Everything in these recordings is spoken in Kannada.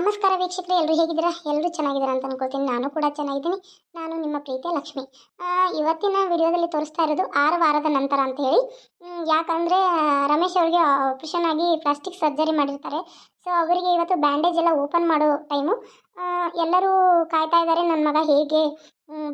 ನಮಸ್ಕಾರ ವೀಕ್ಷಕರು ಎಲ್ಲರೂ ಹೇಗಿದ್ದೀರಾ? ಎಲ್ಲರೂ ಚೆನ್ನಾಗಿದ್ದೀರಾ ಅಂತ ಅನ್ಕೊಳ್ತೀನಿ. ನಾನು ಕೂಡ ಚೆನ್ನಾಗಿದ್ದೀನಿ. ನಾನು ನಿಮ್ಮ ಪ್ರೀತಿಯ ಲಕ್ಷ್ಮಿ. ಇವತ್ತಿನ ವಿಡಿಯೋದಲ್ಲಿ ತೋರಿಸ್ತಾ ಇರೋದು ಆರು ವಾರದ ನಂತರ ಅಂತ ಹೇಳಿ. ಯಾಕಂದರೆ ರಮೇಶ್ ಅವರಿಗೆ ಆಪ್ರೇಷನ್ ಆಗಿ ಪ್ಲಾಸ್ಟಿಕ್ ಸರ್ಜರಿ ಮಾಡಿರ್ತಾರೆ. ಸೊ ಅವರಿಗೆ ಇವತ್ತು ಬ್ಯಾಂಡೇಜ್ ಎಲ್ಲ ಓಪನ್ ಮಾಡೋ ಟೈಮು. ಎಲ್ಲರೂ ಕಾಯ್ತಾ ಇದ್ದಾರೆ ನನ್ನ ಮಗ ಹೇಗೆ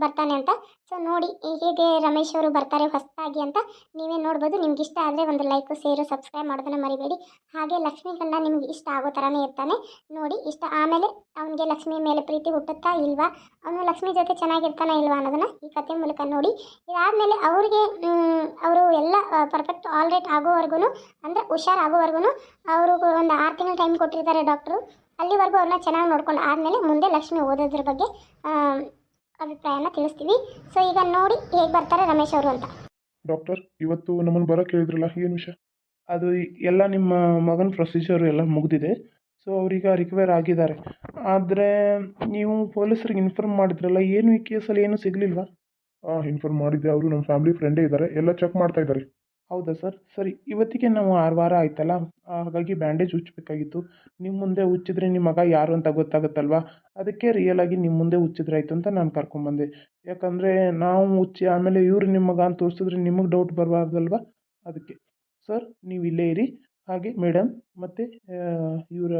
ಬರ್ತಾನೆ ಅಂತ. ಸೊ ನೋಡಿ, ಹೇಗೆ ರಮೇಶ್ ಅವರು ಬರ್ತಾರೆ ಹೊಸದಾಗಿ ಅಂತ ನೀವೇ ನೋಡ್ಬೋದು. ನಿಮ್ಗೆ ಇಷ್ಟ ಆದರೆ ಒಂದು ಲೈಕ್ ಸೇರು ಸಬ್ಸ್ಕ್ರೈಬ್ ಮಾಡೋದನ್ನು ಮರಿಬೇಡಿ. ಹಾಗೆ ಲಕ್ಷ್ಮೀ ಗಂಡ ನಿಮ್ಗೆ ಇಷ್ಟ ಆಗೋ ಥರನೇ ಇರ್ತಾನೆ. ನೋಡಿ, ಇಷ್ಟ ಆಮೇಲೆ ಅವನಿಗೆ ಲಕ್ಷ್ಮಿ ಮೇಲೆ ಪ್ರೀತಿ ಹುಟ್ಟುತ್ತಾ ಇಲ್ವಾ? ಅವನು ಲಕ್ಷ್ಮಿ ಜೊತೆ ಚೆನ್ನಾಗಿರ್ತಾನೆ ಇಲ್ವಾ ಅನ್ನೋದನ್ನು ಈ ಕತೆ ಮೂಲಕ ನೋಡಿ. ಇದಾದಮೇಲೆ ಅವ್ರಿಗೆ ಅವರು ಎಲ್ಲ ಪರ್ಫೆಕ್ಟ್ ಆಲ್ರೈಟ್ ಆಗೋವರೆಗೂ ಅಂದರೆ ಹುಷಾರಾಗೋವರೆಗೂ ಅವರು ಒಂದು ಆರು ತಿಂಗಳು ಟೈಮ್ ಕೊಟ್ಟಿರ್ತಾರೆ ಡಾಕ್ಟ್ರು ಅಲ್ಲಿವರೆಗೂ ಅವ್ರನ್ನ ಚೆನ್ನಾಗಿ ನೋಡ್ಕೊಂಡು ಆದಮೇಲೆ ಮುಂದೆ ಲಕ್ಷ್ಮಿ ಓದೋದ್ರ ಬಗ್ಗೆ ಅಭಿಪ್ರಾಯನ ತಿಳಿಸ್ತೀವಿ. ಸೊ ಈಗ ನೋಡಿ ಹೇಗೆ ಬರ್ತಾರೆ ರಮೇಶ್ ಅವರು ಅಂತ. ಡಾಕ್ಟರ್ ಇವತ್ತು ನಮ್ಮನ್ನು ಬರೋಕ್ಕೆ ಹೇಳಿದ್ರಲ್ಲ, ಏನು ವಿಷಯ? ಅದು ಎಲ್ಲ ನಿಮ್ಮ ಮಗನ ಪ್ರೊಸೀಜರ್ ಎಲ್ಲ ಮುಗಿದಿದೆ. ಸೊ ಅವರೀಗ ರಿಕ್ವೈರ್ ಆಗಿದ್ದಾರೆ. ಆದರೆ, ನೀವು ಪೊಲೀಸರಿಗೆ ಇನ್ಫಾರ್ಮ್ ಮಾಡಿದ್ರಲ್ಲ, ಏನು ಈ ಕೇಸಲ್ಲಿ ಏನೂ ಸಿಗಲಿಲ್ವಾ? ಇನ್ಫಾರ್ಮ್ ಮಾಡಿದ್ದೆ. ಅವರು ನಮ್ಮ ಫ್ಯಾಮಿಲಿ ಫ್ರೆಂಡೇ ಇದ್ದಾರೆ. ಎಲ್ಲ ಚೆಕ್ ಮಾಡ್ತಾ ಇದ್ದಾರೆ. ಹೌದಾ ಸರ್? ಸರಿ, ಇವತ್ತಿಗೆ ನಾವು ಆರು ವಾರ ಆಯ್ತಲ್ಲ? ಹಾಗಾಗಿ ಬ್ಯಾಂಡೇಜ್ ಉಚ್ಚಬೇಕಾಗಿತ್ತು. ನಿಮ್ಮ ಮುಂದೆ ಉಚ್ಚಿದ್ರೆ ನಿಮ್ಮ ಮಗ ಯಾರು ಅಂತ ಗೊತ್ತಾಗುತ್ತಲ್ವಾ? ಅದಕ್ಕೆ ರಿಯಲ್ ಆಗಿ ನಿಮ್ಮ ಮುಂದೆ ಉಚ್ಚಿದ್ರೆ ಆಯಿತು ಅಂತ ನಾನು ಕರ್ಕೊಂಡ್ಬಂದೆ ಯಾಕಂದರೆ ನಾವು ಉಚ್ಚಿ ಆಮೇಲೆ ಇವರು ನಿಮ್ಮ ಮಗ ಅಂತ ತೋರಿಸಿದ್ರೆ ನಿಮಗೆ ಡೌಟ್ ಬರಬಾರ್ದಲ್ವಾ? ಅದಕ್ಕೆ. ಸರ್, ನೀವು ಇಲ್ಲೇ ಇರಿ. ಹಾಗೆ ಮೇಡಮ್ ಮತ್ತು ಇವರ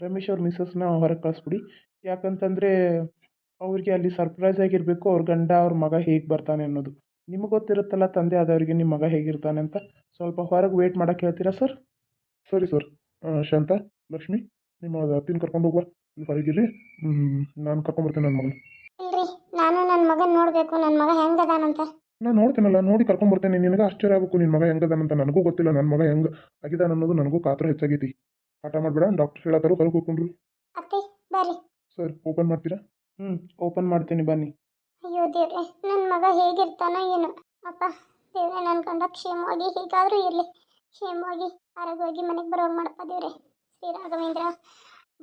ರಮೇಶ್ ಅವ್ರ ಮಿಸ್ಸಸ್ನ ಹೊರಗೆ ಕಳಿಸ್ಬಿಡಿ. ಯಾಕಂತಂದರೆ ಅವ್ರಿಗೆ ಅಲ್ಲಿ ಸರ್ಪ್ರೈಸ್ ಆಗಿರಬೇಕು, ಅವ್ರ ಗಂಡ ಅವ್ರ ಮಗ ಹೇಗೆ ಬರ್ತಾನೆ ಅನ್ನೋದು. ನಿಮಗೆ ಗೊತ್ತಿರುತ್ತಲ್ಲ ತಂದೆ ಆದವರಿಗೆ ನಿಮ್ಮ ಮಗ ಹೇಗಿರ್ತಾನೆ ಅಂತ. ಸ್ವಲ್ಪ ಹೊರಗೆ ವೇಟ್ ಮಾಡೋಕ್ಕೆ ಹೇಳ್ತೀರಾ ಸರ್ ಸರಿ ಸರ್ ಶಾಂತ ಲಕ್ಷ್ಮಿ ನಿಮ್ಮ ಅತ್ತಿನ ಕರ್ಕೊಂಡು ಹೋಗುವ. ಹೊರಗಿರಿ ನಾನು ಕರ್ಕೊಂಡ್ಬರ್ತೀನಿ ನನ್ನ ಮಗನ. ಇಲ್ರಿ ನಾನು ನನ್ನ ಮಗನ ನೋಡಬೇಕು. ನನ್ನ ಮಗ ಹೆಂಗದಾನಂತ. ನಾನು ನೋಡ್ತೀನಲ್ಲ ನೋಡಿ ಕರ್ಕೊಂಡ್ಬರ್ತೇನೆ ನಿನಗೆ ಆಶ್ಚರ್ಯ ಆಗಬೇಕು. ನಿನ್ನ ಮಗ ಹೆಂಗದಾನಂತ. ನನಗೂ ಗೊತ್ತಿಲ್ಲ ನನ್ನ ಮಗ ಹೆಂಗೆ ಆಗಿದಾನ ಅನ್ನೋದು. ನನಗೂ ಕಾತ್ರ ಹೆಚ್ಚಾಗೈತಿ. ಪಾಠ ಮಾಡಬೇಡ ಡಾಕ್ಟರ್ ಹೇಳತ್ತಾರು ಹೊರಗೆ ಹೋಗ್ಕೊಂಡ್ರು. ಸರ್ ಓಪನ್ ಮಾಡ್ತೀರಾ? ಹ್ಞೂ ಓಪನ್ ಮಾಡ್ತೀನಿ ಬನ್ನಿ. ಅಯ್ಯೋ ದೇವ್ರೆ ನನ್ನ ಮಗ ಹೇಗಿರ್ತಾನೋ ಏನು. ಅಪ್ಪ, ದೇವ್ರೆ ನನ್ನ ಕಂಡ ಕ್ಷೇಮವಾಗಿ ಹೇಗಾದರೂ ಇರಲಿ. ಕ್ಷೇಮವಾಗಿ, ಆರೋಗ್ಯವಾಗಿ ಮನೆಗೆ ಬರೋಂಗೆ ಮಾಡಪ್ಪ ದೇವ್ರೆ. ಶ್ರೀ ರಾಘವೇಂದ್ರ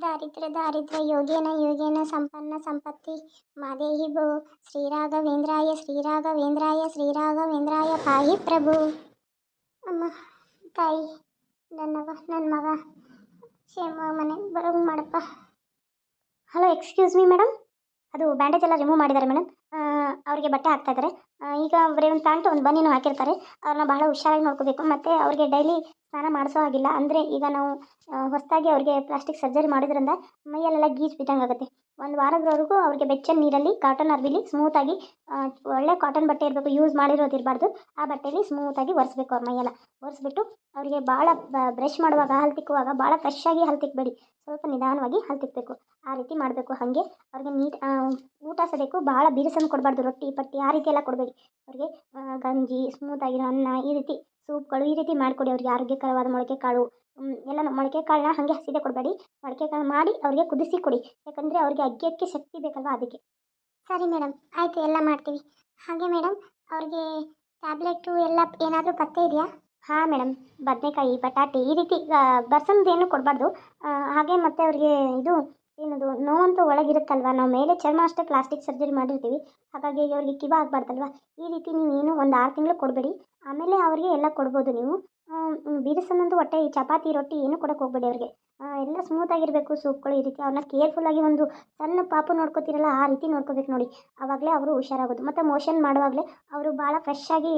ದಾರಿದ್ರ ದಾರಿದ್ರ್ಯ ಯೋಗೇನ ಯೋಗೇನ, ಸಂಪನ್ನ, ಸಂಪತ್ತಿ, ಮಾದೇಹಿ ಭೋ. ಶ್ರೀರಾಘವೇಂದ್ರಾಯ ಶ್ರೀರಾಘವೇಂದ್ರಾಯ ಶ್ರೀರಾಘವೇಂದ್ರಾಯ ಪಾಹಿ ಪ್ರಭು. ಅಮ್ಮ, ತಾಯಿ, ನನ್ನವ ನನ್ನ ಮಗ ಕ್ಷೇಮ ಮನೆಗೆ ಬರೋಂಗೆ ಮಾಡಪ್ಪ. ಹಲೋ ಎಕ್ಸ್ಕ್ಯೂಸ್ ಮೀ ಮೇಡಮ್ ಅದು ಬ್ಯಾಂಡೇಜ್ ಎಲ್ಲ ರಿಮೂವ್ ಮಾಡಿದ್ದಾರೆ ಮೇಡಮ್ ಅವ್ರಿಗೆ ಬಟ್ಟೆ ಹಾಕ್ತಾ ಇದ್ದಾರೆ ಈಗ ಬರೀ ಒಂದು ಪ್ಯಾಂಟು ಒಂದು ಬನ್ನಿನೂ ಹಾಕಿರ್ತಾರೆ. ಅವ್ರನ್ನ ಬಹಳ ಹುಷಾರಾಗಿ ನೋಡ್ಕೋಬೇಕು. ಮತ್ತು ಅವ್ರಿಗೆ ಡೈಲಿ ಸ್ನಾನ ಮಾಡಿಸೋ ಹಾಗಿಲ್ಲ. ಅಂದರೆ ಈಗ ನಾವು ಹೊಸದಾಗಿ ಅವರಿಗೆ ಪ್ಲಾಸ್ಟಿಕ್ ಸರ್ಜರಿ ಮಾಡೋದ್ರಿಂದ ಮೈಯಲ್ಲೆಲ್ಲ ಗೀಜ್ ಬಿದ್ದಂಗೆ ಆಗುತ್ತೆ. ಒಂದು ವಾರದವರೆಗೂ ಅವ್ರಿಗೆ ಬೆಚ್ಚನ ನೀರಲ್ಲಿ ಕಾಟನ್ ಅರ್ಬಿಲಿ ಸ್ಮೂತಾಗಿ ಒಳ್ಳೆ ಕಾಟನ್ ಬಟ್ಟೆ ಇರಬೇಕು ಯೂಸ್ ಮಾಡಿರೋದು ಇರಬಾರ್ದು. ಆ ಬಟ್ಟೆಯಲ್ಲಿ ಸ್ಮೂತಾಗಿ ಒರೆಸ್ಬೇಕು ಅವ್ರ ಮೈಯೆಲ್ಲ. ಒರೆಸ್ಬಿಟ್ಟು ಅವರಿಗೆ ಭಾಳ ಬ್ರಷ್ ಮಾಡುವಾಗ ಹಲ್ ತಿಕ್ಕುವಾಗ ಭಾಳ ಫ್ರೆಶ್ ಆಗಿ ಸ್ವಲ್ಪ ನಿಧಾನವಾಗಿ ಹಲ್ ತಿಕ್ಕಬೇಕು ಆ ರೀತಿ ಮಾಡಬೇಕು ಹಾಗೆ. ಅವ್ರಿಗೆ ನೀಟ್ ಊಟ ಸಬೇಕು. ಭಾಳ ಬಿರುಸನ್ನು ಕೊಡಬಾರ್ದು. ರೊಟ್ಟಿ, ಪಟ್ಟಿ ಆ ರೀತಿ ಎಲ್ಲ ಕೊಡಬೇಡಿ. ಅವ್ರಿಗೆ ಗಂಜಿ ಸ್ಮೂತಾಗಿರೋ ಅನ್ನ ಈ ರೀತಿ ಸೂಪ್ಗಳು ಈ ರೀತಿ ಮಾಡಿಕೊಡಿ ಅವ್ರಿಗೆ ಆರೋಗ್ಯಕರವಾದ ಮೊಳಕೆ ಕಾಳು. ಎಲ್ಲ ಮೊಳಕೆ ಕಾಳನ್ನ ಹಾಗೆ ಹಸಿದೆ ಕೊಡಬೇಡಿ. ಮೊಳಕೆ ಕಾಳು ಮಾಡಿ ಅವ್ರಿಗೆ ಕುದಿಸಿ ಕೊಡಿ. ಯಾಕಂದರೆ ಅವ್ರಿಗೆ ಅಕ್ಕಿ ಶಕ್ತಿ ಬೇಕಲ್ವಾ ಅದಕ್ಕೆ. ಸರಿ ಮೇಡಮ್ ಆಯಿತು ಎಲ್ಲ ಮಾಡ್ತೀವಿ. ಹಾಗೆ ಮೇಡಮ್ ಅವ್ರಿಗೆ ಟ್ಯಾಬ್ಲೆಟು ಎಲ್ಲ ಏನಾದರೂ ಪತ್ತೆ ಇದೆಯಾ? ಹಾಂ ಮೇಡಮ್ ಬದನೆಕಾಯಿ, ಬಟಾಟೆ ಈ ರೀತಿ ಬರ್ಸನ್ದು ಏನು ಕೊಡಬಾರ್ದು. ಹಾಗೆ ಮತ್ತು ಅವ್ರಿಗೆ ಇದು ಏನದು, ನೋವಂತೂ ಒಳಗಿರುತ್ತಲ್ವ? ನಾವು ಮೇಲೆ ಚರ್ಮ ಅಷ್ಟೇ ಪ್ಲಾಸ್ಟಿಕ್ ಸರ್ಜರಿ ಮಾಡಿರ್ತೀವಿ. ಹಾಗಾಗಿ ಅವ್ರಿಗೆ ಕಿವ ಆಗಬಾರ್ದಲ್ವ? ಈ ರೀತಿ ನೀವು ಏನು ಒಂದು ಆರು ತಿಂಗಳು ಕೊಡಬೇಡಿ. ಆಮೇಲೆ ಅವ್ರಿಗೆ ಎಲ್ಲ ಕೊಡ್ಬೋದು ನೀವು. ಬೀರಸನ್ನಂತೂ ಹೊಟ್ಟೆ ಈ ಚಪಾತಿ ರೊಟ್ಟಿ ಏನು ಕೊಡೋಕೆ ಹೋಗಬೇಡಿ ಅವ್ರಿಗೆ. ಎಲ್ಲ ಸ್ಮೂತಾಗಿರಬೇಕು ಸೂಪ್ಗಳು ಈ ರೀತಿ. ಅವ್ರನ್ನ ಕೇರ್ಫುಲ್ಲಾಗಿ ಒಂದು ಸಣ್ಣ ಪಾಪು ನೋಡ್ಕೋತೀರಲ್ಲ, ಆ ರೀತಿ ನೋಡ್ಕೋಬೇಕು ನೋಡಿ. ಆವಾಗಲೇ ಅವರು ಹುಷಾರಾಗೋದು. ಮತ್ತು ಮೋಷನ್ ಮಾಡುವಾಗಲೇ ಅವರು ಭಾಳ ಫ್ರೆಶ್ ಆಗಿ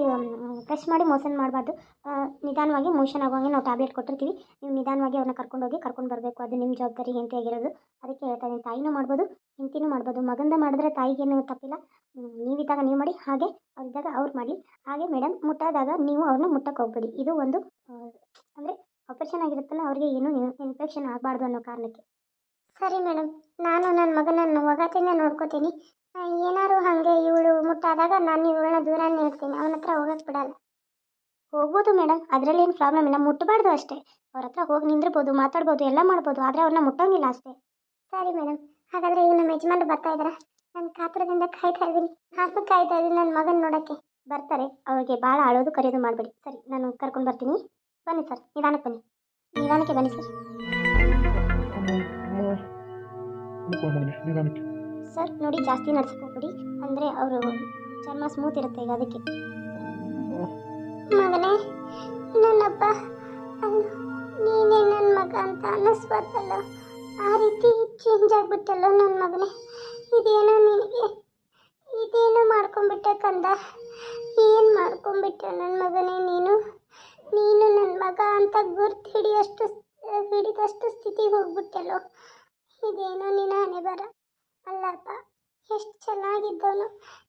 ಫ್ರೆಶ್ ಮಾಡಿ ಮೋಷನ್ ಮಾಡಬಾರ್ದು. ನಿಧಾನವಾಗಿ ಮೋಷನ್ ಆಗುವಂಗೆ ನಾವು ಟ್ಯಾಬ್ಲೆಟ್ ಕೊಟ್ಟಿರ್ತೀವಿ. ನೀವು ನಿಧಾನವಾಗಿ ಅವ್ರನ್ನ ಕರ್ಕೊಂಡೋಗಿ ಕರ್ಕೊಂಡು ಬರಬೇಕು. ಅದು ನಿಮ್ಮ ಜವಾಬ್ದಾರಿ ಹೆಂತ ಆಗಿರೋದು. ಅದಕ್ಕೆ ಹೇಳ್ತಾ ಇದ್ದೀನಿ. ತಾಯಿನೂ ಮಾಡ್ಬೋದು, ಹೆಂಡತಿನೂ ಮಾಡ್ಬೋದು. ಮಗಂದ ಮಾಡಿದ್ರೆ ತಾಯಿಗೇನು ತಪ್ಪಿಲ್ಲ. ನೀವಿದ್ದಾಗ ನೀವು ಮಾಡಿ, ಹಾಗೆ ಅವ್ರಿದ್ದಾಗ ಅವ್ರು ಮಾಡಿ ಹಾಗೆ ಮೇಡಮ್ ಮುಟ್ಟಾದಾಗ ನೀವು ಅವ್ರನ್ನ ಮುಟ್ಟಕ್ಕೆ ಹೋಗ್ಬೇಡಿ. ಇದು ಒಂದು ಅಂದರೆ ಆಪರೇಷನ್ ಆಗಿರುತ್ತಲ್ಲ, ಅವರಿಗೆ ಏನೂ ಇನ್ಫೆಕ್ಷನ್ ಆಗಬಾರ್ದು ಅನ್ನೋ ಕಾರಣಕ್ಕೆ. ಸರಿ ಮೇಡಮ್ ನಾನು ನನ್ನ ಮಗನನ್ನು ಒಗತಿಂದ ನೋಡ್ಕೋತೀನಿ. ಏನಾದ್ರು ಹಾಗೆ ಇವಳು ಮುಟ್ಟಾದಾಗ ನಾನು ಇವಳನ್ನ ದೂರ ಇಡ್ತೀನಿ. ಅವನ ಹತ್ರ ಹೋಗಕ್ಕೆ ಬಿಡಲ್ಲ. ಹೋಗ್ಬೋದು ಮೇಡಮ್ ಅದರಲ್ಲಿ ಏನು ಪ್ರಾಬ್ಲಮ್ ಇಲ್ಲ. ಮುಟ್ಟಬಾರ್ದು ಅಷ್ಟೇ. ಅವ್ರ ಹತ್ರ ಹೋಗಿ ನಿಂದಿರ್ಬೋದು, ಮಾತಾಡ್ಬೋದು, ಎಲ್ಲ ಮಾಡ್ಬೋದು, ಆದರೆ ಅವ್ರನ್ನ ಮುಟ್ಟೋಂಗಿಲ್ಲ ಅಷ್ಟೇ. ಸರಿ ಮೇಡಮ್ ಹಾಗಾದರೆ ಈಗ ನಮ್ಮ ಯಜಮಾನ್ರು ಬರ್ತಾ ಇದ್ದಾರಾ? ನಾನು ಕಾತುರದಿಂದ ಕಾಯ್ತಾ ಇದ್ದೀನಿ. ನಾನು ಕಾಯ್ತಾ ಇದ್ದೀನಿ ನನ್ನ ಮಗನ ನೋಡೋಕ್ಕೆ. ಬರ್ತಾರೆ. ಅವ್ರಿಗೆ ಭಾಳ ಆಳೋದು ಕರೆಯೋದು ಮಾಡಬೇಡಿ. ಸರಿ, ನಾನು ಕರ್ಕೊಂಡು ಬರ್ತೀನಿ. ಬನ್ನಿ ಸರ್, ನಿಧಾನಕ್ಕೆ ಬನ್ನಿ. ನಿಧಾನಕ್ಕೆ ಬನ್ನಿ ಸರ್. ಸರ್, ನೋಡಿ ಜಾಸ್ತಿ ನಡ್ಸಕ್ಕೆ ಹೋಗ್ಬೇಡಿ. ಅಂದರೆ ಅವರು ಚರ್ಮ ಸ್ಮೂತ್ ಇರುತ್ತೆ ಈಗ ಅದಕ್ಕೆ. ಮಗನೇ, ನನ್ನಪ್ಪ ನೀನೇ ನನ್ನ ಮಗ ಅಂತ ಅನ್ನಿಸ್ಬಾರ್ದಲ್ಲ ಆ ರೀತಿ ಚೇಂಜ್ ಆಗಿಬಿಟ್ಟಲ್ಲ ನನ್ನ ಮಗನೇ? ಇದೇನೋ ನಿನಗೆ? ಇದೇನೋ ಮಾಡ್ಕೊಂಬಿಟ್ಟೆ ಕಂದ? ಏನು ಮಾಡ್ಕೊಂಬಿಟ್ಟೆ ನನ್ನ ಮಗನೇ ನೀನು? ನೀನು ನನ್ನ ಮಗ ಅಂತ ಗುರ್ತು ಹಿಡಿಯಷ್ಟು ಹಿಡಿದಷ್ಟು ಸ್ಥಿತಿಗೆ ಹೋಗ್ಬಿಟ್ಟೆಲ್ಲೋ ಇದೇನೋ ನಿನ್ನ ಹಣೆ ಬರ. ಅಲ್ಲಪ್ಪ ಎಷ್ಟು ಚೆನ್ನಾಗಿದ್ದವನು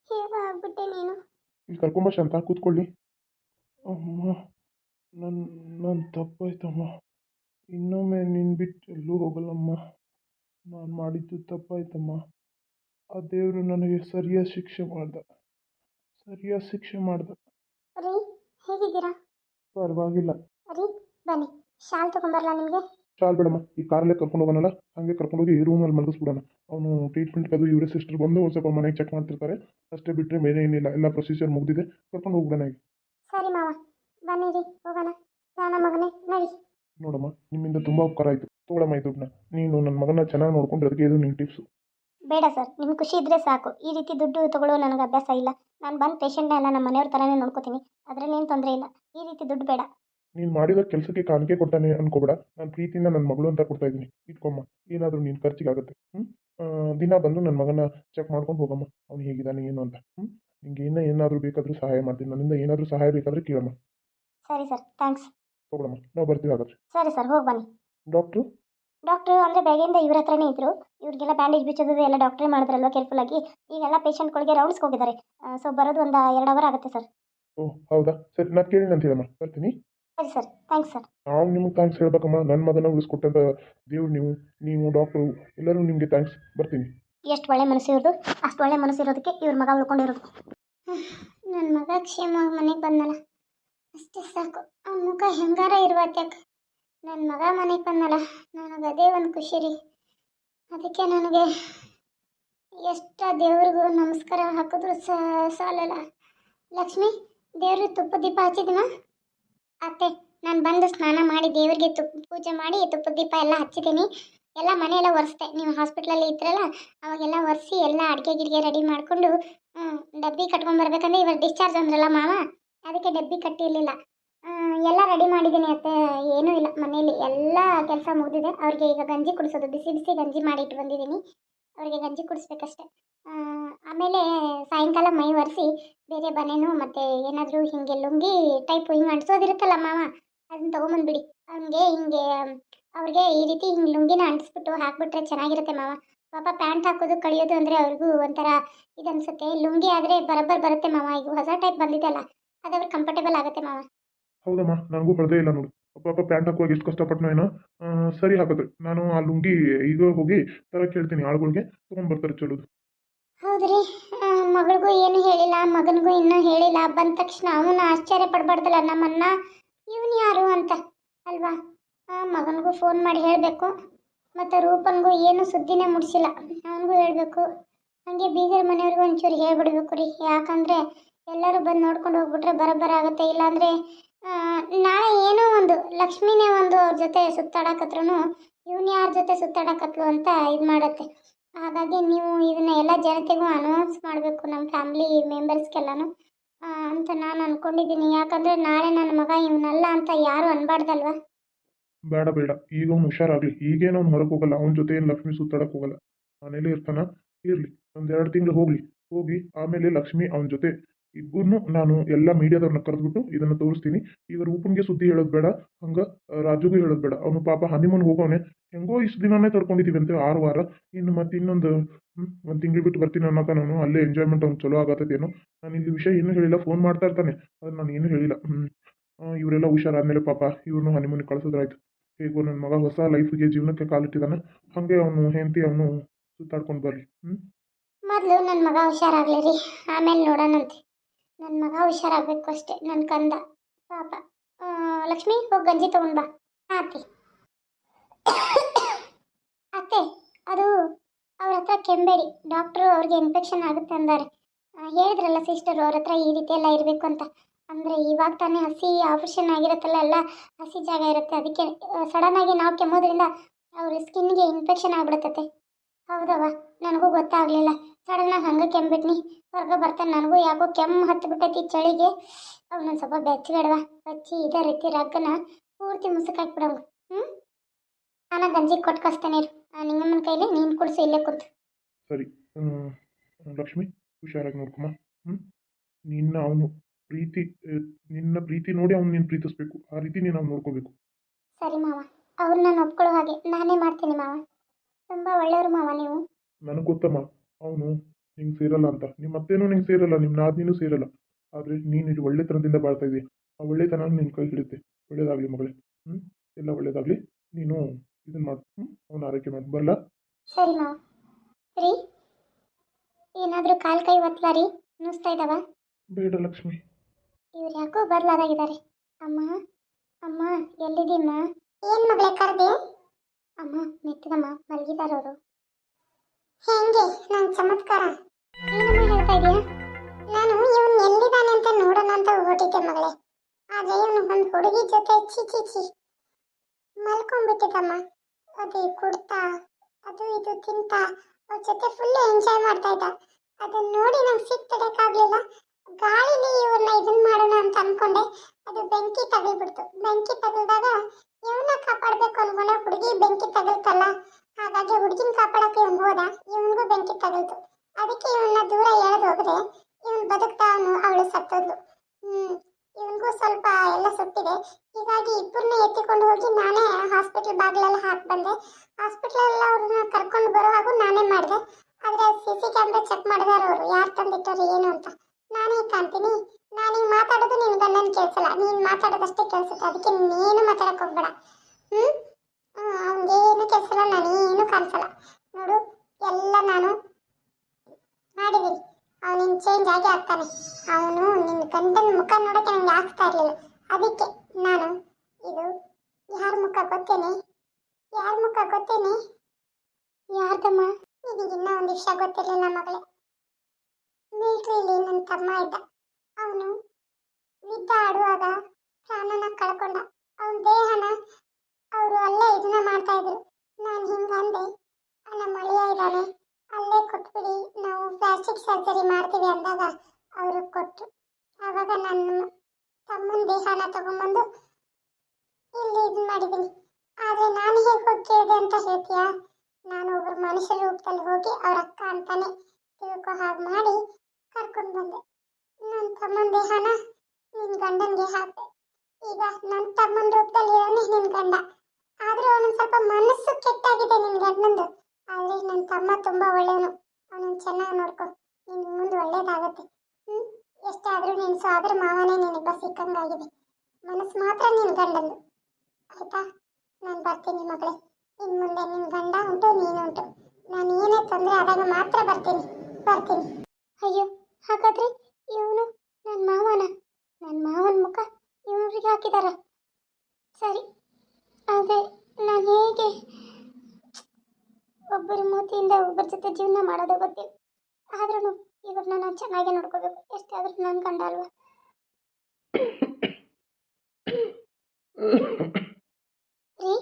ಹೇಗ ಆಗ್ಬಿಟ್ಟೆ ನೀನು. ಇಲ್ಲಿ ಕರ್ಕೊಂಬ ಶಾಂತ ಕೂತ್ಕೊಳ್ಳಿ. ಅಮ್ಮ ನನ್ನ ನನ್ನ ತಪ್ಪಾಯ್ತಮ್ಮ. ಇನ್ನೊಮ್ಮೆ ನಿನ್ನ ಬಿಟ್ಟು ಎಲ್ಲೂ ಹೋಗಲ್ಲಮ್ಮ. ನಾನು ಮಾಡಿದ್ದು ತಪ್ಪಾಯ್ತಮ್ಮ. ಆ ದೇವರು ನನಗೆ ಸರಿಯಾದ ಶಿಕ್ಷೆ ಮಾಡ್ದ. ಸರಿಯಾದ ಶಿಕ್ಷೆ ಮಾಡ್ದ. ರೀ ಹೇಗಿದ್ದೀರಾ? ಪರವಾಗಿಲ್ಲ. ರೀ ಬನ್ನಿ. ಶಾಲ್ ತಗೊಂಬರಲ್ಲ ನಿಮಗೆ? ಶಾಲ್ ಬೇಡಮ್ಮ ಈ ಕಾರಲ್ಲೇ ಕರ್ಕೊಂಡು ಹೋಗೋಣಲ್ಲ? ಹಾಗೆ ಕರ್ಕೊಂಡೋಗಿ ಈ ರೂಮಲ್ಲಿ ಮಲಗಿಸ್ಬಿಡೋಣ. ಅವನು ಟ್ರೀಟ್ಮೆಂಟ್ ಅದು ಇವರೇ ಸಿಸ್ಟರ್ ಬಂದು ಒಂದು ಸ್ವಲ್ಪ ಮನೆಗೆ ಚೆಕ್ ಮಾಡ್ತಿರ್ತಾರೆ. ಅಷ್ಟೇ ಬಿಟ್ಟರೆ ಬೇರೆ ಏನಿಲ್ಲ. ಎಲ್ಲ ಪ್ರೊಸೀಜರ್ ಮುಗಿದಿದೆ. ಕರ್ಕೊಂಡು ಹೋಗ್ಬಿಡೋಣ ಈಗ. ಸರಿ ಮಾವ. ಬನ್ನಿ ರೀ ಹೋಗೋಣ. ನನ್ನ ಮಗನೇ. ನಡಿ. ನೋಡಮ್ಮ ನಿಮ್ಮಿಂದ ತುಂಬ ಉಪಕಾರ ಆಯಿತು. ತೊಗೊಳಮ್ಮ ಈ ದುಡ್ಡನ್ನ. ನೀನು ನನ್ನ ಮಗನ ಚೆನ್ನಾಗಿ ನೋಡ್ಕೊಂಡು ಅದಕ್ಕೆ ಇದು ನಿನ್ನ ಟಿಪ್ಸು ಬೇಡ ಸರ್ ನಿಮ್ಮ ಖುಷಿ ಇದ್ದರೆ ಸಾಕು. ಈ ರೀತಿ ದುಡ್ಡು ತಗೊಳ್ಳೋ ನನಗೆ ಅಭ್ಯಾಸ ಇಲ್ಲ. ನಾನು ಬಂದು ಪೇಷಂಟ್ನ ಎಲ್ಲ ನಮ್ಮ ಮನೆಯವ್ರ ಥರನೇ ನೋಡ್ಕೋತೀನಿ. ಅದರಲ್ಲೇನು ತೊಂದರೆ ಇಲ್ಲ. ಈ ರೀತಿ ದುಡ್ಡು ಬೇಡ. ನೀನು ಮಾಡಿದ ಕೆಲಸಕ್ಕೆ ಕಾಣಿಕೆ ಕೊಡ್ತಾನೆ ಅನ್ಕೋಬೇಡ. ನಾನು ಪ್ರೀತಿಯಿಂದ ನನ್ನ ಮಗಳು ಅಂತ ಕೊಡ್ತಾ ಇದ್ದೀನಿ. ಇಟ್ಕೊಮ್ಮ. ಏನಾದರೂ ನೀನು ಖರ್ಚಿಗಾಗುತ್ತೆ ಹ್ಞೂ ದಿನ ಬಂದು ನನ್ನ ಮಗನ ಚೆಕ್ ಮಾಡ್ಕೊಂಡು ಹೋಗಮ್ಮ. ಅವ್ನು ಹೇಗಿದ್ದಾನೆ ಏನು ಅಂತ. ಹ್ಞೂ ನಿಂಗೆ ಇನ್ನೂ ಏನಾದರೂ ಬೇಕಾದರೂ ಸಹಾಯ ಮಾಡ್ತೀನಿ. ನನ್ನಿಂದ ಏನಾದರೂ ಸಹಾಯ ಬೇಕಾದರೆ ಕೇಳಮ್ಮ. ಸರಿ ಸರ್ ಥ್ಯಾಂಕ್ಸ್. ತೊಗೊಳಮ್ಮ. ನಾವು ಬರ್ತೀವಿ ಹಾಗಾದ್ರೆ. ಸರಿ ಸರ್ ಹೋಗಿ ಬನ್ನಿ. ಡಾಕ್ಟ್ರು? ಡಾಕ್ಟ್ರು ಅಂದರೆ ಬೆಳಗ್ಗೆಯಿಂದ ಇವ್ರ ಹತ್ರನೇ ಇದ್ದರು ಇವ್ರಿಗೆಲ್ಲ ಬ್ಯಾಂಡೇಜ್ ಬಿಚ್ಚೋದು ಎಲ್ಲ ಡಾಕ್ಟ್ರೇ ಮಾಡಿದ್ರಲ್ವ ಕೇರ್ಫುಲ್ಲಾಗಿ ಈಗೆಲ್ಲ ಪೇಷಂಟ್ಗಳಿಗೆ ರೌಂಡ್ಸ್ಗೆ ಹೋಗಿದ್ದಾರೆ. ಸೊ ಬರೋದು ಒಂದು ಎರಡು ಅವರ್ ಆಗುತ್ತೆ ಸರ್ ಓ ಹೌದಾ? ಸರಿ ನಾನು ಕೇಳಿ ಅಂತ ಹೇಳಮ್ಮ ಬರ್ತೀನಿ. ಸರಿ ಸರ್ ಥ್ಯಾಂಕ್ಸ್ ಸರ್ ನಾವು ನಿಮ್ಗೆ ಥ್ಯಾಂಕ್ಸ್ ಹೇಳ್ಬೇಕಮ್ಮ. ನನ್ನ ಮಗನ ಉಳಿಸ್ಕೊಟ್ಟಂತ ದೇವ್ರು ನೀವು. ನೀವು ಡಾಕ್ಟ್ರು ಎಲ್ಲರೂ ನಿಮಗೆ ಥ್ಯಾಂಕ್ಸ್ ಬರ್ತೀನಿ. ಎಷ್ಟು ಒಳ್ಳೆ ಮನಸ್ಸು ಇರೋದು ಅಷ್ಟು ಒಳ್ಳೆ ಮನಸ್ಸು ಇರೋದಕ್ಕೆ ಇವ್ರ ಮಗ ಉಳ್ಕೊಂಡಿರೋದು ನನ್ನ ಮಗ ಕ್ಷೇಮವಾಗಿ ಮನೆಗೆ ಬಂದಲ್ಲ ಅಷ್ಟೇ ಸಾಕು. ಅವ್ನ ಮುಖ ಹೆಂಗಾರ ಇರುವತ್ಯಾಕ ನನ್ನ ಮಗ ಮನೆಗೆ ಬಂದಲ್ಲ ನನಗೆ ಅದೇ ಒಂದು ಖುಷಿ ರೀ ಅದಕ್ಕೆ ನನಗೆ ಎಷ್ಟ ದೇವ್ರಿಗೂ ನಮಸ್ಕಾರ ಹಾಕಿದ್ರು ಸಾಲಲ್ಲ. ಲಕ್ಷ್ಮಿ ದೇವ್ರಿಗೆ ತುಪ್ಪ ದೀಪ ಹಚ್ಚಿದ್ಮ ಅತ್ತೆ, ನಾನು ಬಂದು ಸ್ನಾನ ಮಾಡಿ ದೇವರಿಗೆ ತುಪ್ಪ ಪೂಜೆ ಮಾಡಿ ತುಪ್ಪ ದೀಪ ಎಲ್ಲ ಹಚ್ಚಿದ್ದೀನಿ. ಎಲ್ಲ ಮನೆಯೆಲ್ಲ ಒರೆಸ್ದೆ. ನೀವು ಹಾಸ್ಪಿಟ್ಲಲ್ಲಿ ಇದ್ರಲ್ಲ, ಅವಾಗೆಲ್ಲ ಒರೆಸಿ ಎಲ್ಲ ಅಡುಗೆ ಗಿಡಿಗೆ ರೆಡಿ ಮಾಡಿಕೊಂಡು ಡಬ್ಬಿ ಕಟ್ಕೊಂಡು ಬರ್ಬೇಕಂದ್ರೆ ಇವಾಗ ಡಿಸ್ಚಾರ್ಜ್ ಅಂದ್ರಲ್ಲ ಮಾವ, ಅದಕ್ಕೆ ಡಬ್ಬಿ ಕಟ್ಟಿರಲಿಲ್ಲ. ಎಲ್ಲ ರೆಡಿ ಮಾಡಿದ್ದೀನಿ ಅತ್ತೆ. ಏನೂ ಇಲ್ಲ ಮನೇಲಿ ಎಲ್ಲ ಕೆಲಸ ಮುಗಿದಿದೆ. ಅವ್ರಿಗೆ ಈಗ ಗಂಜಿ ಕುಡಿಸೋದು, ಬಿಸಿ ಬಿಸಿ ಗಂಜಿ ಮಾಡಿ ಇಟ್ಟು ಬಂದಿದ್ದೀನಿ. ಅವರಿಗೆ ಗಂಜಿ ಕುಡಿಸ್ಬೇಕಷ್ಟೆ. ಆಮೇಲೆ ಸಾಯಂಕಾಲ ಮೈ ಒರೆಸಿ ಬೇರೆ ಬನೇನು ಮತ್ತು ಏನಾದರೂ ಹಿಂಗೆ ಲುಂಗಿ ಟೈಪ್ ಹಿಂಗೆ ಅಂಟಿಸೋದಿರುತ್ತಲ್ಲ ಮಾವ ಅದನ್ನ ತೊಗೊಂಬಂದ್ಬಿಡಿ ಅವನಿಗೆ ಹಿಂಗೆ, ಅವ್ರಿಗೆ ಈ ರೀತಿ ಹಿಂಗೆ ಲುಂಗಿನ ಅಂಟಿಸ್ಬಿಟ್ಟು ಹಾಕ್ಬಿಟ್ರೆ ಚೆನ್ನಾಗಿರುತ್ತೆ ಮಾವ. ಪಾಪ ಪ್ಯಾಂಟ್ ಹಾಕೋದು, ಕಳಿಯೋದು ಅಂದರೆ ಅವ್ರಿಗೂ ಒಂಥರ ಇದನ್ಸುತ್ತೆ ಲುಂಗಿ ಆದರೆ ಬರಬ್ಬರ್ ಬರುತ್ತೆ ಮಾವ. ಈಗ ಹೊಸ ಟೈಪ್ ಬಂದಿದೆಯಲ್ಲ ಅದು ಅವ್ರಿಗೆ ಕಂಫರ್ಟೇಬಲ್ ಆಗುತ್ತೆ ಮಾವ. ಹೌದಮ್ಮ, ನನಗೂ ಬರದೇ ಇಲ್ಲ ನೋಡು. ಪಾಪ ಪ್ಯಾಂಟ್ ಹಾಕುವಾಗ ಎಷ್ಟು ಕಷ್ಟಪಟ್ಟನೋ ಏನೋ ಸರಿ ಹಾಕೋದು ನಾನು ಆ ಲುಂಗಿ ಈಗ ಹೋಗಿ ತರ ಕೇಳ್ತೀನಿ ಆಳುಗಳಿಗೆ. ತೊಗೊಂಡ್ಬರ್ತಾರೆ ಚಲೋದು. ಹೌದ್ರಿ. ಮಗಳಿಗೂ ಏನು ಹೇಳಿಲ್ಲ, ಮಗನಿಗೂ ಇನ್ನೂ ಹೇಳಿಲ್ಲ. ಬಂದ ತಕ್ಷಣ ಅವನು ಆಶ್ಚರ್ಯ ಪಡಬಾರ್ದಲ್ಲ, ನಮ್ಮನ್ನ. ಇವನು ಯಾರು ಅಂತ, ಅಲ್ವಾ? ಮಗನಿಗೂ ಫೋನ್ ಮಾಡಿ ಹೇಳಬೇಕು. ಮತ್ತು ರೂಪನಿಗೂ ಏನು ಸುದ್ದಿನೇ ಮುಡಿಸಿಲ್ಲ. ಅವನಿಗೂ ಹೇಳಬೇಕು. ಹಾಗೆ ಬೀಗರ ಮನೆಯವ್ರಿಗೂ ಒಂಚೂರು ಹೇಳ್ಬಿಡ್ಬೇಕು ರೀ. ಯಾಕಂದರೆ ಎಲ್ಲರೂ ಬಂದು ನೋಡ್ಕೊಂಡು ಹೋಗ್ಬಿಟ್ರೆ ಬರೋಬ್ಬರ ಆಗುತ್ತೆ. ಇಲ್ಲಾಂದರೆ ನಾಳೆ ಏನೋ ಒಂದು, ಲಕ್ಷ್ಮಿನೇ ಒಂದು ಅವ್ರ ಜೊತೆ ಸುತ್ತಾಡಕತ್ರು ಇವನು ಯಾರ ಜೊತೆ ಸುತ್ತಾಡಕತ್ಲು ಅಂತ ಇದು ಮಾಡುತ್ತೆ. ಹಾಗಾಗಿ ನೀವು ಇದನ್ನ ಎಲ್ಲ ಜನತೆಗೂ ಅನೌನ್ಸ್ ಮಾಡಬೇಕು ನಮ್ಮ ಫ್ಯಾಮಿಲಿ ಮೆಂಬರ್ಸ್ಗೆಲ್ಲನೂ ಅಂತ ನಾನು ಅಂದ್ಕೊಂಡಿದ್ದೀನಿ ಯಾಕಂದರೆ ನಾಳೆ ನನ್ನ ಮಗ ಇವನಲ್ಲ ಅಂತ ಯಾರು ಅನ್ಬಾರ್ದಲ್ವಾ? ಬೇಡ ಬೇಡ. ಈಗ ಅವ್ನು ಹುಷಾರಾಗಲಿ. ಈಗೇನು ಅವ್ನು ಹೊರಗೆ ಹೋಗಲ್ಲ. ಅವನ ಜೊತೆ ಏನು ಲಕ್ಷ್ಮಿ ಸುತ್ತಾಡಕ್ಕೆ ಹೋಗಲ್ಲ. ಮನೇಲಿ ಇರ್ತಾನ? ಇರಲಿ. ಒಂದು ಎರಡು ತಿಂಗಳು ಹೋಗಲಿ. ಹೋಗಿ ಆಮೇಲೆ ಲಕ್ಷ್ಮಿ ಅವನ ಜೊತೆ ಇಬ್ಬರನ್ನು ನಾನು ಎಲ್ಲ ಮೀಡಿಯಾದವ್ರನ್ನ ಕರೆದ್ಬಿಟ್ಟು ಇದನ್ನು ತೋರಿಸ್ತೀನಿ. ಈಗ ರೂಪನ್ಗೆ ಸುದ್ದಿ ಹೇಳೋದು ಬೇಡ, ಹಂಗೆ ರಾಜುಗೂ ಹೇಳೋದು ಬೇಡ. ಅವನು ಪಾಪ ಹನಿಮನ್ ಹೋಗೋನೆ ಹೆಂಗೋ ಇಷ್ಟು ದಿನಾನೇ ಅಂತ ಆರು ವಾರ. ಇನ್ನು ಮತ್ತೆ ಇನ್ನೊಂದು ಒಂದು ತಿಂಗಳು ಬಿಟ್ಟು ಬರ್ತೀನಿ ಅನ್ನೋಕೆ ನಾನು ಅಲ್ಲೇ ಎಂಜಾಯ್ಮೆಂಟ್ ಅವ್ನು ಚಲೋ ಆಗತ್ತೇನೋ. ನಾನು ಇಲ್ಲಿ ವಿಷಯ ಏನು ಹೇಳಿಲ್ಲ ಫೋನ್ ಮಾಡ್ತಾ ಇರ್ತಾನೆ. ಅದು ನಾನು ಏನು ಹೇಳಿಲ್ಲ. ಇವರೆಲ್ಲ ಹುಷಾರಾದ್ಮೇಲೆ ಪಾಪ ಇವ್ರನ್ನೂ ಹನಿಮೂನಿಗೆ ಕಳ್ಸೋದ್ರಾಯ್ತು. ಹೇಗೋ ನನ್ನ ಮಗ ಹೊಸ ಲೈಫ್ಗೆ ಜೀವನಕ್ಕೆ ಕಾಲಿಟ್ಟಿದ್ದಾನೆ ಹಾಗೆ ಅವನು, ಹೆಂಡತಿ ಅವನು ಸುತ್ತಾಡ್ಕೊಂಡು ಹ್ಞೂ ಮೊದಲು ನನ್ನ ಮಗ ಹುಷಾರಾಗಲಿ ರೀ. ಆಮೇಲೆ ನೋಡೋಣಂತೆ. ನನ್ನ ಮಗ ಹುಷಾರಾಗಬೇಕು ಅಷ್ಟೇ ನನ್ನ ಕಂದ. ಪಾಪ. ಲಕ್ಷ್ಮಿ, ಹೋಗಿ ಗಂಜಿ ಬಾ. ಹಾಂ ಅತ್ತೆ, ಅದು ಅವ್ರ ಹತ್ರ ಕೆಂಬೇಡಿ ಡಾಕ್ಟ್ರು ಅವ್ರಿಗೆ ಇನ್ಫೆಕ್ಷನ್ ಆಗುತ್ತೆ ಅಂದಾರೆ. ಹೇಳಿದ್ರಲ್ಲ ಸಿಸ್ಟರು ಅವ್ರ ಹತ್ರ ಈ ರೀತಿ ಎಲ್ಲ ಇರಬೇಕು ಅಂತ. ಅಂದರೆ ಇವಾಗ ತಾನೇ ಹಸಿ ಆಪ್ರೇಷನ್ ಆಗಿರುತ್ತಲ್ಲ, ಎಲ್ಲ ಹಸಿ ಜಾಗ ಇರುತ್ತೆ. ಅದಕ್ಕೆ ಸಡನ್ನಾಗಿ ನಾವು ಕೆಮ್ಮೋದ್ರಿಂದ ಅವ್ರ ಸ್ಕಿನ್ಗೆ ಇನ್ಫೆಕ್ಷನ್ ಆಗ್ಬಿಡುತ್ತತೆ ಹೌದವ್ವ, ನನಗೂ ಗೊತ್ತಾಗಲಿಲ್ಲ. ಕೆಮ್ಬಿಟ್ನಿ ಹೊರಗೆ ಬರ್ತಾನೆ ನನಗೂ ಯಾಕೋ ಕೆಮ್ಮು ಹತ್ತು ಬಿಟ್ಟೈತಿ ಚಳಿಗೆ ಅವನೊಂದು ಸ್ವಲ್ಪ ಬೆಚ್ಚಗಡವ. ಬಚ್ಚಿ ಇದೇ ರೀತಿ ರಗ್ಗನ ಪೂರ್ತಿ ಮುಸುಕಾಕ್ಬಿಡವು ಹ್ಞೂ ನಾನು ಗಂಜಿ ಕೊಟ್ಟು ಕಳಿಸ್ತಾನೆ ಇರು. ನಿಂಗಮ್ಮನ ಕೈಲಿ ನೀನು ಕುಡಿಸು ಇಲ್ಲೇ ಕೂತು ಸರಿ. ಲಕ್ಷ್ಮಿ ಹುಷಾರಾಗಿ ನೋಡ್ಕೊಮ್ಮ ಹ್ಞೂ ನಿನ್ನ ಅವನು ಪ್ರೀತಿ ನಿನ್ನ ಪ್ರೀತಿ ನೋಡಿ ಅವ್ನು ನೀನು ಪ್ರೀತಿಸ್ಬೇಕು. ಆ ರೀತಿ ನೀನು ಅವ್ನು ನೋಡ್ಕೋಬೇಕು. ಸರಿ ಮಾವ. ಅವ್ರು ನಾನು ಒಪ್ಕೊಳ್ಳೋ ಹಾಗೆ. ನಾನೇ ಮಾಡ್ತೀನಿ ಮಾವ. ತುಂಬ ಒಳ್ಳೆಯವರು ಮಾವ ನೀವು. ನನಗೆ ಗೊತ್ತಮ್ಮ. ಅವನು ನಿಂಗೆ ಸೇರಲ್ಲ ಅಂತ. ನಿಮ್ಮ ಅತ್ತೇನೂ ನಿಂಗೆ ಸೇರಲ್ಲ ನಿಮ್ಮ ನಾದಿನೂ ಸೇರಲ್ಲ. ಆದರೆ ನೀನು ಇಲ್ಲಿ ಒಳ್ಳೆತನದಿಂದ ಬಾಳ್ತಾ ಇದೀಯ ಆ ಒಳ್ಳೆತನ ನಿನ್ನ ಕೈ ಹಿಡುತ್ತೆ ಒಳ್ಳೇದಾಗಲಿ ಮಗಳೇ ಹ್ಞೂ ಎಲ್ಲ ಒಳ್ಳೇದಾಗಲಿ. ನೀನು ಇದನ್ನ ಮಾಡು ಹ್ಞೂ ಅವನ ಆರೈಕೆ ಮಾಡಿ ಬರಲ್ಲ ಸರಿ ಮಾವ. ರೀ ಏನಾದರೂ ಕಾಲು ಕೈ ಒತ್ತಲ ರೀ? ನುಸ್ತಾ ಇದ್ದಾವ? ಬೇಡ ಲಕ್ಷ್ಮಿ. ಇವ್ರು ಯಾಕೋ ಬದಲಾದಾಗಿದ್ದಾರೆ ಅಮ್ಮ ಅಮ್ಮ ಎಲ್ಲಿದ್ದೀಮ್ಮ? ಏನು ಮಗಳೇ ಕರೆದೆ? ಅಮ್ಮ ಮೆತ್ತಗಮ್ಮ ಮಲಗಿದಾರವರು ಅವರು. ಹೆಂಗೆ? ನನ್ನ ಚಮತ್ಕಾರ. ಏನಮ್ಮ ಹೇಳ್ತಾ ಇದೀಯಾ? ನಾನು ಇವನು ಎಲ್ಲಿದ್ದಾನೆ ಅಂತ ನೋಡೋಣ ಅಂತ ಹೊರಟಿದ್ದೆ ಮಗಳೇ. ಆದ್ರೆ ಇವನು ಒಂದು ಹುಡುಗಿ ಜೊತೆ ಚಿ ಚಿ ಚಿ ಮಲ್ಕೊಂಡ್ಬಿಟ್ಟಿದ್ದಮ್ಮ. ಅದೇ ಕುಡ್ತಾ, ಅದು ಇದು ತಿಂತ, ಅವ್ರ ಜೊತೆ ಫುಲ್ ಎಂಜಾಯ್ ಮಾಡ್ತಾ ಇದ್ದ. ಅದನ್ನ ನೋಡಿ ನಂಗೆ ಸಿಟ್ಟು ತಡೆಯಕ್ಕಾಗ್ಲಿಲ್ಲ ಗಾಳಿಲಿ ಇವ್ರನ್ನ ಇದನ್ನ ಮಾಡೋಣ ಅಂತ ಅನ್ಕೊಂಡೆ. ಅದು ಬೆಂಕಿ ತಗಲ್ಬಿಡ್ತು ಬೆಂಕಿ ತಗಲ್ದಾಗ ಇವನ್ನ ಕಾಪಾಡ್ಬೇಕು ಅನ್ಕೊಂಡೆ. ಹುಡುಗಿ ಬೆಂಕಿ ತಗಲ್ತಲ್ಲ ಹಾಗಾಗಿ ಹುಡುಗಿನ ಕಾಪಾಡಕ್ಕೆ ಇವ್ನು ಹೋದ. ಇವನಿಗೂ ಬೆಂಕಿ ತಗಲ್ತು ಅದಕ್ಕೆ ಇವನ್ನ ದೂರ ಎಳೆದು ಹೋಗದೆ. ಇವನ್ ಬದುಕ್ತಾ ಅವಳು ಸತ್ತೋದ್ಲು. ಹ್ಮ್, ಇವನಿಗೂ ಸ್ವಲ್ಪ ಎಲ್ಲ ಸುಟ್ಟಿದೆ. ಹೀಗಾಗಿ ಇಬ್ಬರನ್ನ ಎತ್ತಿಕೊಂಡು ಹೋಗಿ ನಾನೇ ಹಾಸ್ಪಿಟಲ್ ಬಾಗಿಲಲ್ಲಿ ಹಾಕಿ ಬಂದೆ. ಹಾಸ್ಪಿಟಲ್ ಎಲ್ಲ ಅವ್ರನ್ನ ಕರ್ಕೊಂಡು ಬರುವಾಗೂ ನಾನೇ ಮಾಡಿದೆ. ಆದ್ರೆ ಸಿ ಸಿ ಕ್ಯಾಮ್ರಾ ಚೆಕ್ ಮಾಡಿದಾರ ಅವರು. ಯಾರು ತಂದಿಟ್ಟರು ಏನು ಅಂತ. ನಾನೇ ಕಾಣ್ತೀನಿ. ನಾನು ಹಿಂಗೆ ಮಾತಾಡೋದು ನಿನ್ನ ಗಂಡನ ಕೇಳಿಸಲ್ಲ. ನೀನು ಮಾತಾಡೋದಷ್ಟೇ ಕೇಳಿಸುತ್ತೆ. ಅದಕ್ಕೆ ನೀನು ಮಾತಾಡಕ್ಕೆ ಹೋಗ್ಬೇಡ. ಹ್ಞೂ ಏನು ಕೇಳಿಸಲ್ಲ. ನಾನೇನು ಕಾಣಿಸಲ್ಲ. ನೋಡು, ಎಲ್ಲ ನಾನು ಮಾಡಿದ್ದೀನಿ ಅವನಿನ್ ಚೇಂಜ್ ಆಗಿ ಆಗ್ತಾನೆ. ಅವನು ನಿನ್ನ ಗಂಡನ ಮುಖ ನೋಡೋಕೆ ನನಗೆ ಆಗ್ತಾ ಇರಲಿಲ್ಲ. ಅದಕ್ಕೆ ನಾನು, ಇದು, ಯಾರ ಮುಖ ಗೊತ್ತೇನೆ? ಯಾರ ಮುಖ ಗೊತ್ತೇನೆ? ಯಾರ್ದಮ್ಮ? ನಿನಗೆ ಇನ್ನೂ ಒಂದು ವಿಷಯ ಗೊತ್ತಿರಲಿಲ್ಲ ಮಗಳೇ. ಮಿಲ್ಟ್ರಿಲಿ ನನ್ನ ತಮ್ಮ ಇದ್ದ. ಅವನು ಯುದ್ಧ ಆಡುವಾಗ ಪ್ರಾಣನ ಕಳ್ಕೊಂಡ. ಅವನ ದೇಹನ ಅವರು ಅಲ್ಲೇ ಇದನ್ನ ಮಾಡ್ತಾ ಇದ್ರು. ನಾನು ಹಿಂಗಂದೆ ನಮ್ಮ ಮಳಿಯ ಇದ್ದಾನೆ. ಅಲ್ಲೇ ಕೊಟ್ಬಿಡಿ. ನಾವು ಪ್ಲಾಸ್ಟಿಕ್ ಸರ್ಜರಿ ಮಾಡ್ತೀವಿ ಅಂದಾಗ ಅವರು ಕೊಟ್ಟರು ಆವಾಗ ನನ್ನ ತಮ್ಮನ ದೇಹನ ತಗೊಂಬಂದು ಇಲ್ಲಿ ಇದು ಮಾಡಿದ್ದೀನಿ. ಆದರೆ ನಾನು ಹೇಗೆ ಹೋಗಿ ಕೇಳಿದೆ ಅಂತ ಹೇಳ್ತೀಯಾ? ನಾನು ಒಬ್ಬರು ಮನುಷ್ಯ ರೂಪದಲ್ಲಿ ಹೋಗಿ ಅವ್ರ ಅಕ್ಕ ಅಂತಾನೆ ತಿಳ್ಕೊ ಹಾಗೆ ಮಾಡಿ ಕರ್ಕೊಂಡು ಬಂದೆ. ನನ್ನ ತಮ್ಮನ ದೇಹನ ನಿನ್ನ ಗಂಡನಿಗೆ ಹಾಕ್ತೆ ಈಗ ನನ್ನ ತಮ್ಮನ ರೂಪದಲ್ಲಿ ಇರೋನೇ ನಿನ್ನ ಗಂಡ. ಆದರೂ ಅವನು ಸ್ವಲ್ಪ ಮನಸ್ಸು ಕೆಟ್ಟಾಗಿದೆ ನಿನ್ನ ಗಂಡಂದು. ಆದರೆ ನನ್ನ ತಮ್ಮ ತುಂಬ ಒಳ್ಳೆಯವನು. ಅವನನ್ನು ಚೆನ್ನಾಗಿ ನೋಡ್ಕೊ. ನಿನ್ನ ಮುಂದೆ ಒಳ್ಳೇದಾಗತ್ತೆ. ಹ್ಞೂ ಎಷ್ಟಾದರೂ ನಿನ್ನ ಸೋದರ ಮಾವನೇ ಬಸ್ ಸಿಕ್ಕಂಗಾಗಿದೆ. ಮನಸ್ಸು ಮಾತ್ರ ನಿನ್ನ ಗಂಡಂದು. ಆಯ್ತಾ? ನಾನು ಬರ್ತೀನಿ ಮಗಳೇ. ಇನ್ನು ಮುಂದೆ ನಿನ್ ಗಂಡ ಉಂಟು, ನೀನು ಉಂಟು. ನಾನು ಏನೇ ತೊಂದರೆ ಆದಾಗ ಮಾತ್ರ ಬರ್ತೀನಿ. ಬರ್ತೀನಿ. ಅಯ್ಯೋ, ಹಾಗಾದ್ರೆ ಇವನು ನನ್ನ ಮಾವನ? ನನ್ನ ಮಾವನ ಮುಖ ಇವನಿಗೆ ಹಾಕಿದಾರ? ಸರಿ. ಆದ್ರೆ ನಾನು ಹೇಗೆ ಒಬ್ಬರ ಮೂತಿಯಿಂದ ಒಬ್ಬರ ಜೊತೆ ಜೀವನ ಮಾಡೋದು ಗೊತ್ತಿಲ್ಲ. ಆದ್ರೂ ಇವ್ರನ್ನ ನಾನು ಚೆನ್ನಾಗಿ ನೋಡ್ಕೋಬೇಕು. ಎಷ್ಟಾದ್ರೂ ನನ್ನ ಗಂಡ ಅಲ್ವಾ? ರೀ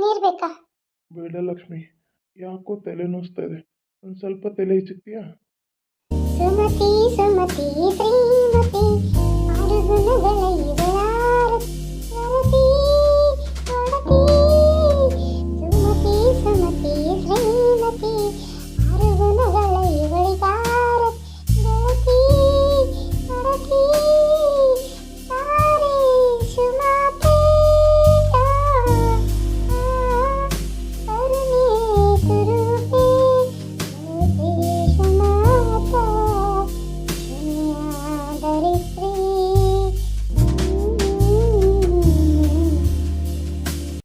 ನೀರು ಬೇಕಾ? ಬೇಡ ಲಕ್ಷ್ಮಿ ಯಾಕೋ ತಲೆ ನೋಸ್ತಾ ಇದೆ. ಒಂದು ಸ್ವಲ್ಪ ತಲೆ ಚಿಕ್ತಿಯಾ ಸುಮತಿ ಸುಮತಿ ಶ್ರೀಮತಿ ಆರು ಗುಣಗಳ ಇವ.